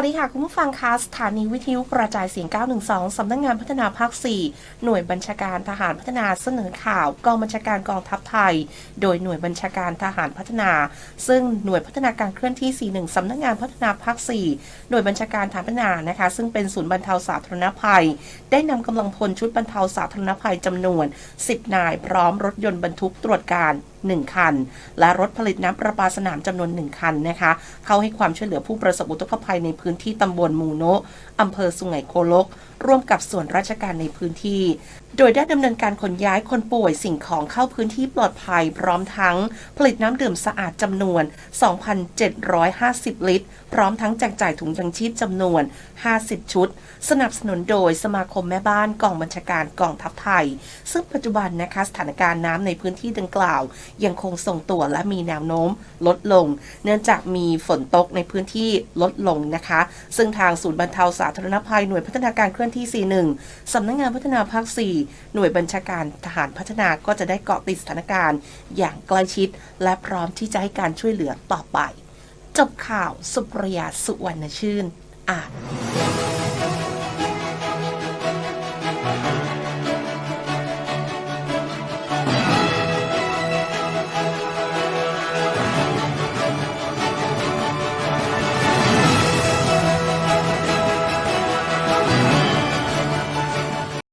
สวัสดีค่ะ คุณผู้ฟังคะสถานีวิทยุกระจายเสียง 912 สำนักงงานพัฒนาภาค 4 หน่วยบัญชาการทหารพัฒนาเสนอข่าวกองบัญชาการกองทัพไทย โดยหน่วยบัญชาการทหารพัฒนา ซึ่งหน่วยพัฒนาการเคลื่อนที่ 41 สำนักงานพัฒนาภาค 4 หน่วยบัญชาการทหารพัฒนานะคะ ซึ่งเป็นศูนย์บรรเทาสาธารณภัย ได้นำกำลังพลชุดบรรเทาสาธารณภัยจำนวน 10 นาย พร้อมรถยนต์บรรทุกตรวจการ1 คัน และรถผลิตน้ำประปาสนามจำนวน 1 คันนะคะ เข้าให้ความช่วยเหลือผู้ประสบอุทกภัยในพื้นที่ตำบลมูโนะอำเภอสุไหงโคลกร่วมกับส่วนราชการในพื้นที่ โดยได้ดำเนินการขนย้ายคนป่วยสิ่งของเข้าพื้นที่ปลอดภัยพร้อมทั้งผลิตน้ำดื่มสะอาดจำนวน 2,750 ลิตร พร้อมทั้งแจกจ่ายถุงยังชีพจำนวน 50 ชุด สนับสนุนโดยสมาคมแม่บ้านกองบัญชาการกองทัพไทย ซึ่งปัจจุบันนะคะสถานการณ์น้ำในพื้นที่ดังกล่าว ยังคงทรงตัวและมีแนวโน้มลดลง เนื่องจากมีฝนตกในพื้นที่ลดลงนะคะ ซึ่งทางศูนย์บรรเทาสาธารณภัยหน่วยพัฒนาการเคลื่อนที่ 41 สำนักงานพัฒนาภาค 4 หน่วยบัญชาการทหารพัฒนาก็จะได้เกาะติดสถานการณ์ อย่างใกล้ชิด และพร้อมที่จะให้การช่วยเหลือต่อไป จบข่าวสุปรยาสุวรรณชื่น อ่าน